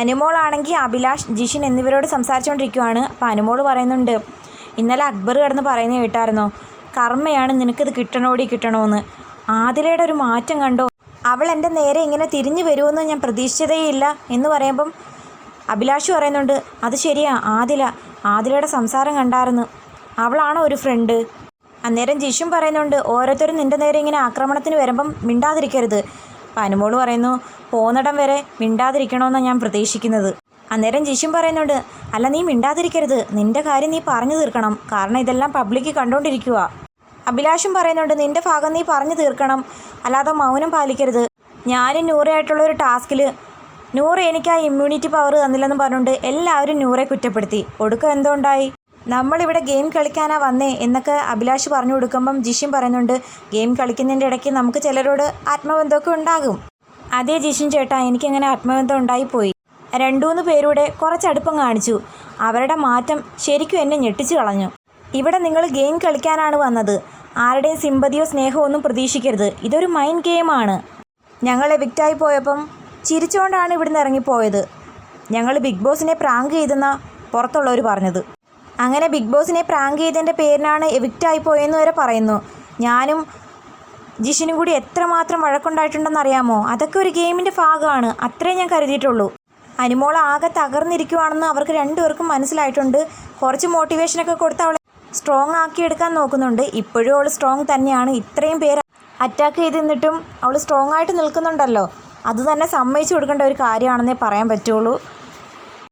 അനുമോളാണെങ്കിൽ അഭിലാഷ് ജിഷിൻ എന്നിവരോട് സംസാരിച്ചുകൊണ്ടിരിക്കുവാണ്. അപ്പോൾ അനുമോൾ പറയുന്നുണ്ട് ഇന്നലെ അക്ബർ കിടന്ന് പറയുന്നത് കേട്ടായിരുന്നോ? കർമ്മയാണ് നിനക്കിത് കിട്ടണോടി കിട്ടണമെന്ന് ആതിലയുടെ ഒരു മാറ്റം കണ്ടോ? അവൾ എന്റെ നേരെ ഇങ്ങനെ തിരിഞ്ഞു വരുമെന്ന് ഞാൻ പ്രതീക്ഷിച്ചതേയില്ല. എന്ന് പറയുമ്പം അഭിലാഷ് പറയുന്നുണ്ട് അത് ശരിയാ ആദില ആദിലയുടെ സംസാരം കണ്ടായിരുന്നു. അവളാണോ ഒരു ഫ്രണ്ട് അന്നേരം ജിഷും പറയുന്നുണ്ട് ഓരോരുത്തരും നിന്റെ നേരെ ഇങ്ങനെ ആക്രമണത്തിന് വരുമ്പം മിണ്ടാതിരിക്കരുത്. അപ്പം പറയുന്നു പോന്നിടം വരെ മിണ്ടാതിരിക്കണമെന്നാണ് ഞാൻ പ്രതീക്ഷിക്കുന്നത്. അന്നേരം ജിഷും പറയുന്നുണ്ട് അല്ല നീ മിണ്ടാതിരിക്കരുത്. നിന്റെ കാര്യം നീ പറഞ്ഞു തീർക്കണം. കാരണം ഇതെല്ലാം പബ്ലിക്ക് കണ്ടുകൊണ്ടിരിക്കുക അഭിലാഷും പറയുന്നുണ്ട് നിന്റെ ഭാഗം നീ പറഞ്ഞു തീർക്കണം. അല്ലാതെ മൗനം പാലിക്കരുത്. ഞാനും നൂറയായിട്ടുള്ള ഒരു ടാസ്കിൽ നൂറ് എനിക്ക് ആ ഇമ്മ്യൂണിറ്റി പവർ തന്നില്ലെന്ന് പറഞ്ഞുകൊണ്ട് എല്ലാവരും നൂറെ കുറ്റപ്പെടുത്തി. ഒടുക്കം എന്തുണ്ടായി നമ്മളിവിടെ ഗെയിം കളിക്കാനാ വന്നേ എന്നൊക്കെ അഭിലാഷ് പറഞ്ഞു കൊടുക്കുമ്പം ജിഷിൻ പറയുന്നുണ്ട് ഗെയിം കളിക്കുന്നതിന്റെ ഇടയ്ക്ക് നമുക്ക് ചിലരോട് ആത്മബന്ധമൊക്കെ ഉണ്ടാകും. അതേ ജിഷിൻ ചേട്ടാ എനിക്കങ്ങനെ ആത്മബന്ധം ഉണ്ടായിപ്പോയി. രണ്ടുമൂന്ന് പേരൂടെ കുറച്ചടുപ്പം കാണിച്ചു. അവരുടെ മാറ്റം ശരിക്കും എന്നെ ഞെട്ടിച്ചു കളഞ്ഞു. ഇവിടെ നിങ്ങൾ ഗെയിം കളിക്കാനാണ് വന്നത്. ആരുടെയും സിമ്പതിയോ സ്നേഹമോ ഒന്നും പ്രതീക്ഷിക്കരുത്. ഇതൊരു മൈൻഡ് ഗെയിമാണ്. ഞങ്ങൾ എവിക്റ്റായി പോയപ്പം ചിരിച്ചുകൊണ്ടാണ് ഇവിടുന്ന് ഇറങ്ങിപ്പോയത്. ഞങ്ങൾ ബിഗ് ബോസിനെ പ്രാങ്ക് ചെയ്തെന്ന പുറത്തുള്ളവർ പറഞ്ഞത്. അങ്ങനെ ബിഗ് ബോസിനെ പ്രാങ്ക് ചെയ്തതിന്റെ പേരിനാണ് എവിക്റ്റായി പോയെന്ന് വരെ പറയുന്നു. ഞാനും ജിഷിനും കൂടി എത്രമാത്രം വഴക്കുണ്ടായിട്ടുണ്ടെന്ന് അറിയാമോ അതൊക്കെ ഒരു ഗെയിമിന്റെ ഭാഗമാണ്. അത്രേ ഞാൻ കരുതിയിട്ടുള്ളൂ. അനുമോൾ ആകെ തകർന്നിരിക്കുവാണെന്ന് അവർക്ക് രണ്ടുപേർക്കും മനസ്സിലായിട്ടുണ്ട്. കുറച്ച് മോട്ടിവേഷനൊക്കെ കൊടുത്ത് അവളെ സ്ട്രോങ് ആക്കിയെടുക്കാൻ നോക്കുന്നുണ്ട്. ഇപ്പോഴും അവൾ സ്ട്രോങ് തന്നെയാണ്. ഇത്രയും പേര് അറ്റാക്ക് ചെയ്ത് നിന്നിട്ടും അവൾ സ്ട്രോങ് ആയിട്ട് നിൽക്കുന്നുണ്ടല്ലോ. അത് തന്നെ സമ്മതിച്ചു കൊടുക്കേണ്ട ഒരു കാര്യമാണെന്നേ പറയാൻ പറ്റുള്ളൂ.